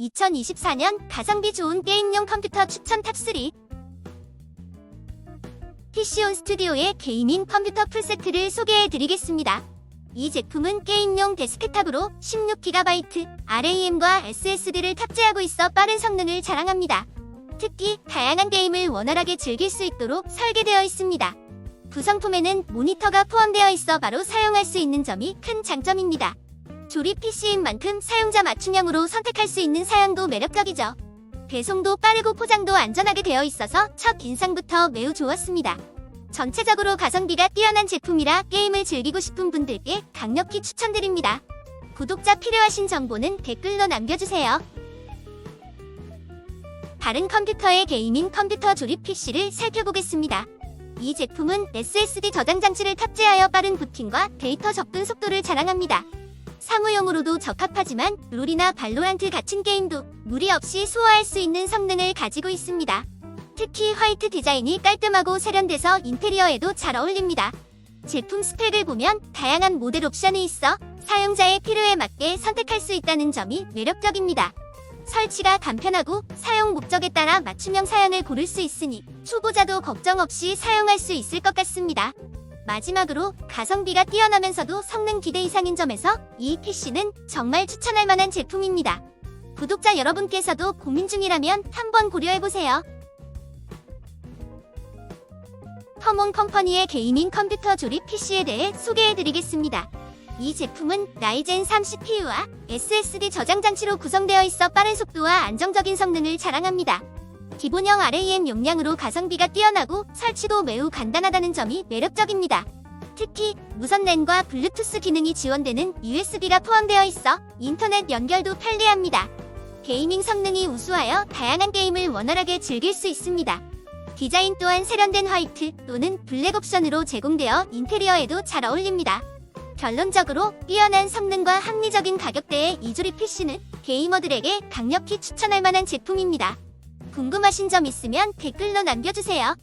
2024년 가성비 좋은 게임용 컴퓨터 추천 탑3 PC온 스튜디오의 게이밍 컴퓨터 풀세트를 소개해드리겠습니다. 이 제품은 게임용 데스크탑으로 16GB RAM과 SSD를 탑재하고 있어 빠른 성능을 자랑합니다. 특히 다양한 게임을 원활하게 즐길 수 있도록 설계되어 있습니다. 구성품에는 모니터가 포함되어 있어 바로 사용할 수 있는 점이 큰 장점입니다. 조립 PC인 만큼 사용자 맞춤형으로 선택할 수 있는 사양도 매력적이죠. 배송도 빠르고 포장도 안전하게 되어 있어서 첫 인상부터 매우 좋았습니다. 전체적으로 가성비가 뛰어난 제품이라 게임을 즐기고 싶은 분들께 강력히 추천드립니다. 구독자 필요하신 정보는 댓글로 남겨주세요. 다른 컴퓨터의 게이밍 컴퓨터 조립 PC를 살펴보겠습니다. 이 제품은 SSD 저장 장치를 탑재하여 빠른 부팅과 데이터 접근 속도를 자랑합니다. 사무용으로도 적합하지만 롤이나 발로란트 같은 게임도 무리 없이 소화할 수 있는 성능을 가지고 있습니다. 특히 화이트 디자인이 깔끔하고 세련돼서 인테리어에도 잘 어울립니다. 제품 스펙을 보면 다양한 모델 옵션이 있어 사용자의 필요에 맞게 선택할 수 있다는 점이 매력적입니다. 설치가 간편하고 사용 목적에 따라 맞춤형 사양을 고를 수 있으니 초보자도 걱정 없이 사용할 수 있을 것 같습니다. 마지막으로 가성비가 뛰어나면서도 성능 기대 이상인 점에서 이 PC는 정말 추천할 만한 제품입니다. 구독자 여러분께서도 고민 중이라면 한번 고려해보세요. 컴온 컴퍼니의 게이밍 컴퓨터 조립 PC에 대해 소개해드리겠습니다. 이 제품은 라이젠 3 CPU와 SSD 저장 장치로 구성되어 있어 빠른 속도와 안정적인 성능을 자랑합니다. 기본형 RAM 용량으로 가성비가 뛰어나고 설치도 매우 간단하다는 점이 매력적입니다. 특히 무선 랜과 블루투스 기능이 지원되는 USB가 포함되어 있어 인터넷 연결도 편리합니다. 게이밍 성능이 우수하여 다양한 게임을 원활하게 즐길 수 있습니다. 디자인 또한 세련된 화이트 또는 블랙 옵션으로 제공되어 인테리어에도 잘 어울립니다. 결론적으로 뛰어난 성능과 합리적인 가격대의 이조립 PC는 게이머들에게 강력히 추천할 만한 제품입니다. 궁금하신 점 있으면 댓글로 남겨주세요.